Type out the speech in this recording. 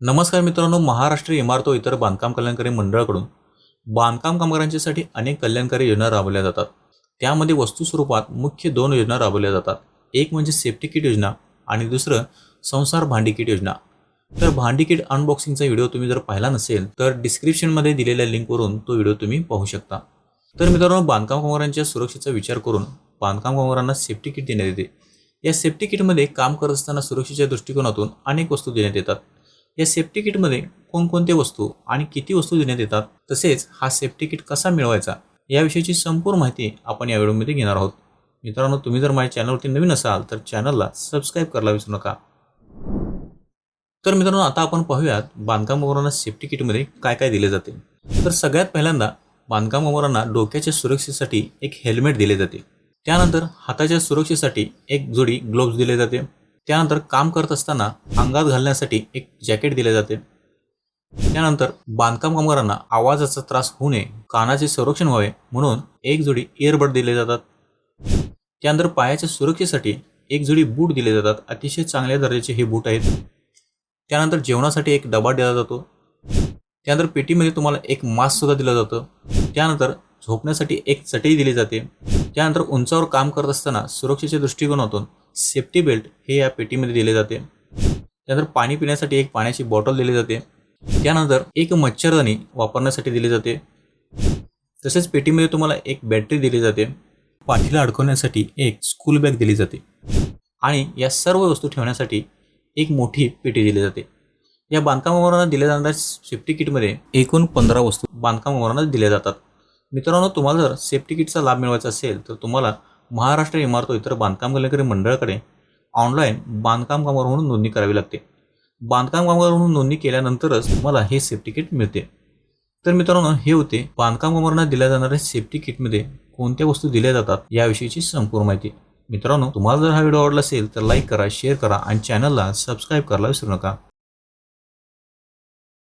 नमस्कार मित्रांनो महाराष्ट्र इमारत व इतर बांधकाम कल्याणकारी मंडळाकडून बांधकाम कामगारांच्यासाठी अनेक कल्याणकारी योजना राबवल्या जातात. त्यामध्ये वस्तू स्वरूपात मुख्य दोन योजना राबवल्या जातात. एक म्हणजे सेफ्टी किट योजना आणि दुसरं संसार भांडी किट योजना. तर भांडी किट अनबॉक्सिंगचा व्हिडिओ तुम्ही जर पाहिला नसेल तर डिस्क्रिप्शनमध्ये दिलेल्या लिंकवरून तो व्हिडिओ तुम्ही पाहू शकता. तर मित्रांनो बांधकाम कामगारांच्या सुरक्षेचा विचार करून बांधकाम कामगारांना सेफ्टी किट देण्यात येते. या सेफ्टी किटमध्ये काम करत असताना सुरक्षेच्या दृष्टिकोनातून अनेक वस्तू देण्यात येतात. या सेफ्टी किटमध्ये कोणकोणत्या वस्तू आणि किती वस्तू देण्यात येतात तसेच हा सेफ्टी किट कसा मिळवायचा याविषयीची संपूर्ण माहिती आपण या व्हिडिओमध्ये घेणार आहोत. मित्रांनो तुम्ही जर माझ्या चॅनलवरती नवीन असाल तर चॅनलला सबस्क्राईब करायला विसरू नका. तर मित्रांनो आता आपण पाहूयात बांधकाम कामगारांना सेफ्टी किटमध्ये काय काय दिले जाते. तर सगळ्यात पहिल्यांदा बांधकाम कामगारांना डोक्याच्या सुरक्षेसाठी एक हेल्मेट दिले जाते. त्यानंतर हाताच्या सुरक्षेसाठी एक जोडी ग्लोव्ज दिले जाते. त्यानंतर काम करत असताना अंगात घालण्यासाठी एक जॅकेट दिले जाते. त्यानंतर बांधकाम कामगारांना आवाजाचा त्रास होऊ नये कानाचे संरक्षण व्हावे म्हणून एक जोडी इयरबड दिले जातात. त्यानंतर पायाच्या सुरक्षेसाठी एक जोडी बूट दिले जातात. अतिशय चांगल्या दर्जाचे हे बूट आहेत. त्यानंतर जेवणासाठी एक डबा दिला जातो. त्यानंतर पेटीमध्ये तुम्हाला एक मास्कसुद्धा दिलं जातं. त्यानंतर झोपण्यासाठी एक चटई दिली जाते. त्यानंतर उंचावर काम करत असताना सुरक्षेच्या दृष्टिकोनातून सेफ्टी बेल्ट हे या पेटीमध्ये दिले जाते. त्यानंतर पाणी पिण्यासाठी एक पाण्याची बॉटल दिली जाते. त्यानंतर एक मच्छरदाणी वापरण्यासाठी दिली जाते. तसेच पेटीमध्ये तुम्हाला एक बॅटरी दिली जाते. पाठीला अडकवण्यासाठी एक स्कूल बॅग दिली जाते. आणि या सर्व वस्तू ठेवण्यासाठी एक मोठी पेटी दिली जाते. या बांधकामावरांना दिल्या जाणाऱ्या सेफ्टी किटमध्ये एकूण पंधरा वस्तू बांधकामावरांना दिल्या जातात. मित्रांनो तुम्हाला जर सेफ्टी किटचा लाभ मिळवायचा असेल तर तुम्हाला महाराष्ट्र इमारत इतर बांधकाम कल्याणकारी मंडळाकडे ऑनलाईन बांधकाम कामगार म्हणून नोंदणी करावी लागते. बांधकाम कामगार म्हणून नोंदणी केल्यानंतरच तुम्हाला हे सेफ्टी किट मिळते. तर मित्रांनो हे होते बांधकाम कामगारांना दिल्या जाणाऱ्या सेफ्टी किटमध्ये कोणत्या वस्तू दिल्या जातात याविषयीची संपूर्ण माहिती. मित्रांनो तुम्हाला जर हा व्हिडिओ आवडला असेल तर लाईक करा शेअर करा आणि चॅनलला सबस्क्राईब करायला विसरू नका.